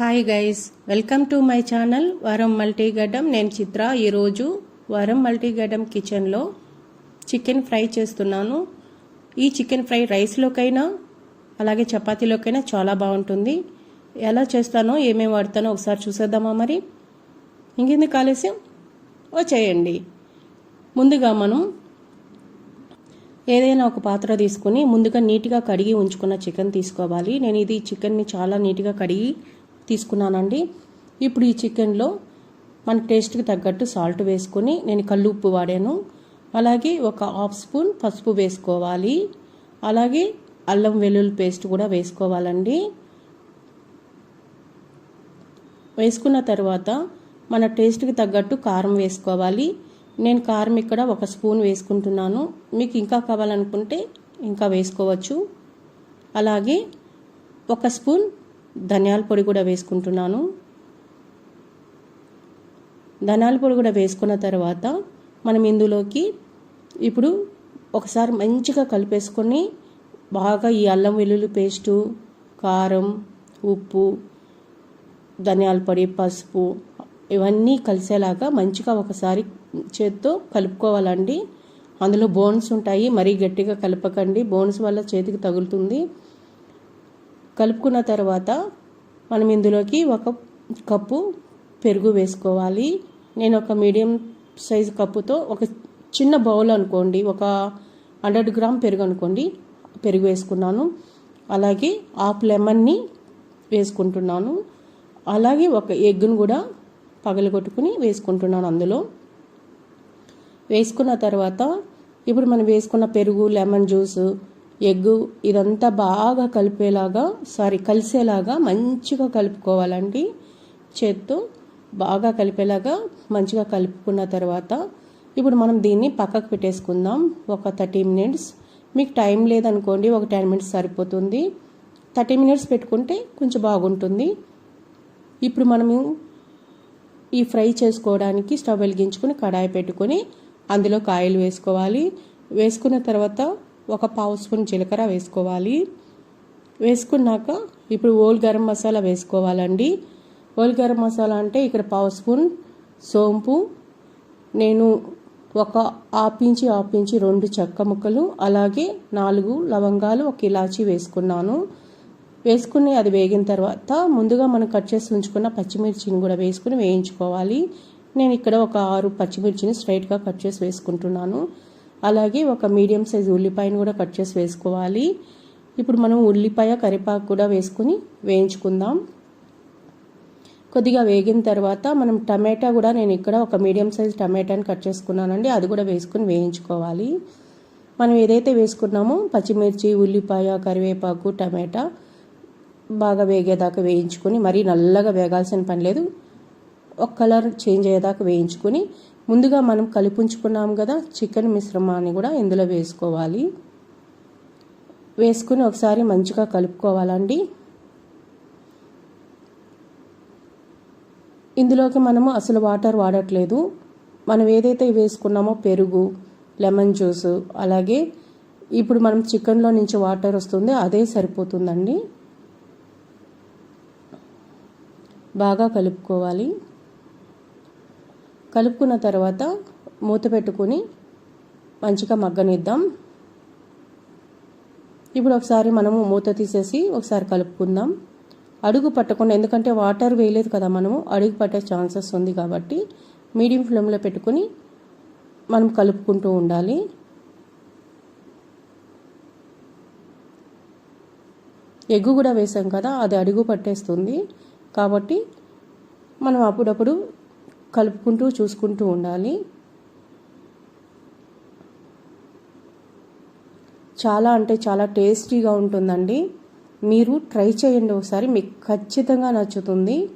Hi guys welcome to my channel వరం మల్టీగడ్డం నేను చిత్ర ఈరోజు వరం మల్టీగడ్డం కిచెన్లో చికెన్ ఫ్రై చేస్తున్నాను. ఈ చికెన్ ఫ్రై రైస్లోకైనా అలాగే చపాతీలోకైనా చాలా బాగుంటుంది. ఎలా చేస్తానో ఏమేమి వాడతానో ఒకసారి చూసేద్దామా మరి? ఇంకెందుకు ఆలస్యం? వచ్చేయండి. ముందుగా మనం ఏదైనా ఒక పాత్ర తీసుకుని ముందుగా నీట్గా కడిగి ఉంచుకున్న చికెన్ తీసుకోవాలి. నేను ఇది చికెన్ని చాలా నీట్గా కడిగి తీసుకున్నానండి. ఇప్పుడు ఈ చికెన్లో మన టేస్ట్కి తగ్గట్టు సాల్ట్ వేసుకొని నేను కళ్ళు ఉప్పు వాడాను. అలాగే ఒక హాఫ్ స్పూన్ పసుపు వేసుకోవాలి. అలాగే అల్లం వెల్లుల్లి పేస్ట్ కూడా వేసుకోవాలండి. వేసుకున్న తర్వాత మన టేస్ట్కి తగ్గట్టు కారం వేసుకోవాలి. నేను కారం ఇక్కడ ఒక స్పూన్ వేసుకుంటున్నాను. మీకు ఇంకా కావాలనుకుంటే ఇంకా వేసుకోవచ్చు. అలాగే ఒక స్పూన్ ధనియాల పొడి కూడా వేసుకుంటున్నాను. ధనియాల పొడి కూడా వేసుకున్న తర్వాత మనం ఇందులోకి ఇప్పుడు ఒకసారి మంచిగా కలిపేసుకొని బాగా ఈ అల్లం వెల్లుల్లి పేస్టు కారం ఉప్పు ధనియాల పొడి పసుపు ఇవన్నీ కలిసేలాగా మంచిగా ఒకసారి చేత్తో కలుపుకోవాలండి. అందులో బోన్స్ ఉంటాయి మరీ గట్టిగా కలపకండి. బోన్స్ వల్ల చేతికి తగులుతుంది. కలుపుకున్న తర్వాత మనం ఇందులోకి ఒక కప్పు పెరుగు వేసుకోవాలి. నేను ఒక మీడియం సైజు కప్పుతో ఒక చిన్న బౌల్ అనుకోండి ఒక హండ్రెడ్ గ్రామ్ పెరుగు అనుకోండి పెరుగు వేసుకున్నాను. అలాగే హాఫ్ లెమన్ని వేసుకుంటున్నాను. అలాగే ఒక ఎగ్గును కూడా పగలగొట్టుకుని వేసుకుంటున్నాను అందులో. వేసుకున్న తర్వాత ఇప్పుడు మనం వేసుకున్న పెరుగు లెమన్ జ్యూస్ ఎగ్గు ఇదంతా బాగా కలిపేలాగా సారీ కలిసేలాగా మంచిగా కలుపుకోవాలండి. చేత్తో బాగా కలిపేలాగా మంచిగా కలుపుకున్న తర్వాత ఇప్పుడు మనం దీన్ని పక్కకు పెట్టేసుకుందాం. ఒక థర్టీ మినిట్స్. మీకు టైం లేదనుకోండి ఒక టెన్ మినిట్స్ సరిపోతుంది. థర్టీ మినిట్స్ పెట్టుకుంటే కొంచెం బాగుంటుంది. ఇప్పుడు మనము ఈ ఫ్రై చేసుకోవడానికి స్టవ్ వెలిగించుకొని కడాయి పెట్టుకొని అందులో కాయలు వేసుకోవాలి. వేసుకున్న తర్వాత ఒక పావు స్పూన్ జీలకర్ర వేసుకోవాలి. వేసుకున్నాక ఇప్పుడు ఓల్ గరం మసాలా వేసుకోవాలండి. ఓల్ గరం మసాలా అంటే ఇక్కడ పావు స్పూన్ సోంపు నేను ఒక ఆపించి ఆపించి రెండు చెక్క ముక్కలు అలాగే నాలుగు లవంగాలు ఒక ఇలాచీ వేసుకున్నాను. వేసుకుని అది వేగిన తర్వాత ముందుగా మనం కట్ చేసి ఉంచుకున్న పచ్చిమిర్చిని కూడా వేసుకుని వేయించుకోవాలి. నేను ఇక్కడ ఒక ఆరు పచ్చిమిర్చిని స్ట్రైట్గా కట్ చేసి వేసుకుంటున్నాను. అలాగే ఒక మీడియం సైజ్ ఉల్లిపాయను కూడా కట్ చేసి వేసుకోవాలి. ఇప్పుడు మనం ఉల్లిపాయ కరివేపాకు కూడా వేసుకుని వేయించుకుందాం. కొద్దిగా వేగిన తర్వాత మనం టమాటా కూడా నేను ఇక్కడ ఒక మీడియం సైజ్ టమాటాని కట్ చేసుకున్నానండి. అది కూడా వేసుకుని వేయించుకోవాలి. మనం ఏదైతే వేసుకున్నామో పచ్చిమిర్చి ఉల్లిపాయ కరివేపాకు టమాటా బాగా వేగేదాకా వేయించుకొని మరీ నల్లగా వేగాల్సిన పని లేదు. ఒక కలర్ చేంజ్ అయ్యేదాకా వేయించుకొని ముందుగా మనం కలిపుంచుకున్నాం కదా చికెన్ మిశ్రమాన్ని కూడా ఇందులో వేసుకోవాలి. వేసుకుని ఒకసారి మంచిగా కలుపుకోవాలండి. ఇందులోకి మనము అసలు వాటర్ వాడట్లేదు. మనం ఏదైతే వేసుకున్నామో పెరుగు లెమన్ జ్యూస్ అలాగే ఇప్పుడు మనం చికెన్లో నుంచి వాటర్ వస్తుంది అదే సరిపోతుందండి. బాగా కలుపుకోవాలి. కలుపుకున్న తర్వాత మూత పెట్టుకొని మంచిగా మగ్గనిద్దాం. ఇప్పుడు ఒకసారి మనము మూత తీసేసి ఒకసారి కలుపుకుందాం. అడుగు పట్టకుండా ఎందుకంటే వాటర్ వేయలేదు కదా మనము అడుగు పట్టే ఛాన్సెస్ ఉంది కాబట్టి మీడియం ఫ్లేమ్లో పెట్టుకుని మనం కలుపుకుంటూ ఉండాలి. ఎగ్గు కూడా వేసాం కదా అది అడుగు పట్టేస్తుంది కాబట్టి మనం అప్పుడప్పుడు కలుపుకుంటూ చూసుకుంటూ ఉండాలి. చాలా అంటే చాలా టేస్టీగా ఉంటుందండి. మీరు ట్రై చేయండి ఒకసారి మీకు ఖచ్చితంగా నచ్చుతుంది.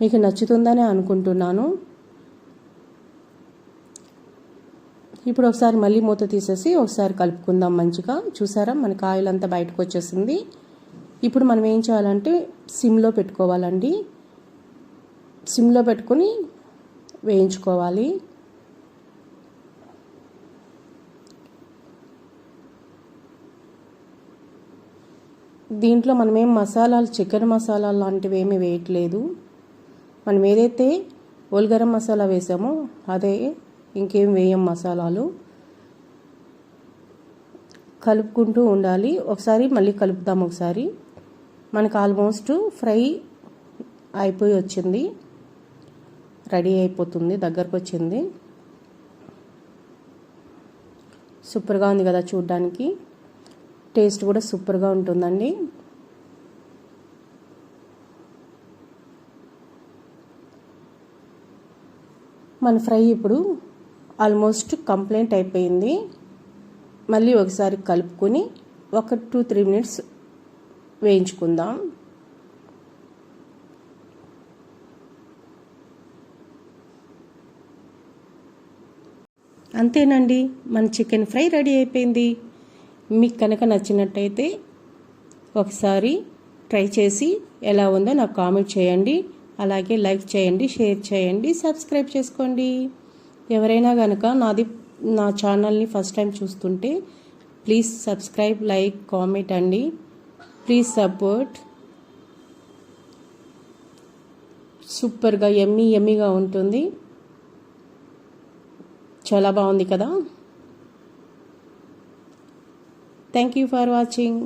మీకు నచ్చుతుందని అనుకుంటున్నాను. ఇప్పుడు ఒకసారి మళ్ళీ మూత తీసేసి ఒకసారి కలుపుకుందాం మంచిగా. చూసారా మన కాయలంతా బయటకు వచ్చేసింది. ఇప్పుడు మనం ఏం చేయాలంటే సిమ్లో పెట్టుకోవాలండి. సిమ్లో పెట్టుకొని వేయించుకోవాలి. దీంట్లో మనమేం మసాలాలు చికెన్ మసాలా లాంటివి ఏమీ వేయట్లేదు. మనం ఏదైతే ఓల్గరం మసాలా వేసామో అదే ఇంకేం వేయం మసాలాలు. కలుపుకుంటూ ఉండాలి. ఒకసారి మళ్ళీ కలుపుదాం ఒకసారి. మనకు ఆల్మోస్ట్ ఫ్రై అయిపోయి వచ్చింది. రెడీ అయిపోతుంది దగ్గరకు వచ్చింది. సూపర్గా ఉంది కదా చూడ్డానికి. టేస్ట్ కూడా సూపర్గా ఉంటుందండి. మన ఫ్రై ఇప్పుడు ఆల్మోస్ట్ కంప్లైంట్ అయిపోయింది. మళ్ళీ ఒకసారి కలుపుకొని ఒక టూ త్రీ మినిట్స్ వేయించుకుందాం. అంతేనండి మన చికెన్ ఫ్రై రెడీ అయిపోయింది. మీకు కనుక నచ్చినట్టయితే ఒకసారి ట్రై చేసి ఎలా ఉందో నాకు కామెంట్ చేయండి. అలాగే లైక్ చేయండి షేర్ చేయండి సబ్స్క్రైబ్ చేసుకోండి. ఎవరైనా కనుక నాది నా ఛానల్ని ఫస్ట్ టైం చూస్తుంటే ప్లీజ్ సబ్స్క్రైబ్ లైక్ కామెంట్ అండి. ప్లీజ్ సపోర్ట్ సూపర్గా ఎమ్మీ ఎమ్మీగా ఉంటుంది చాలా బాగుంది కదా థ్యాంక్ యూ ఫర్ వాచింగ్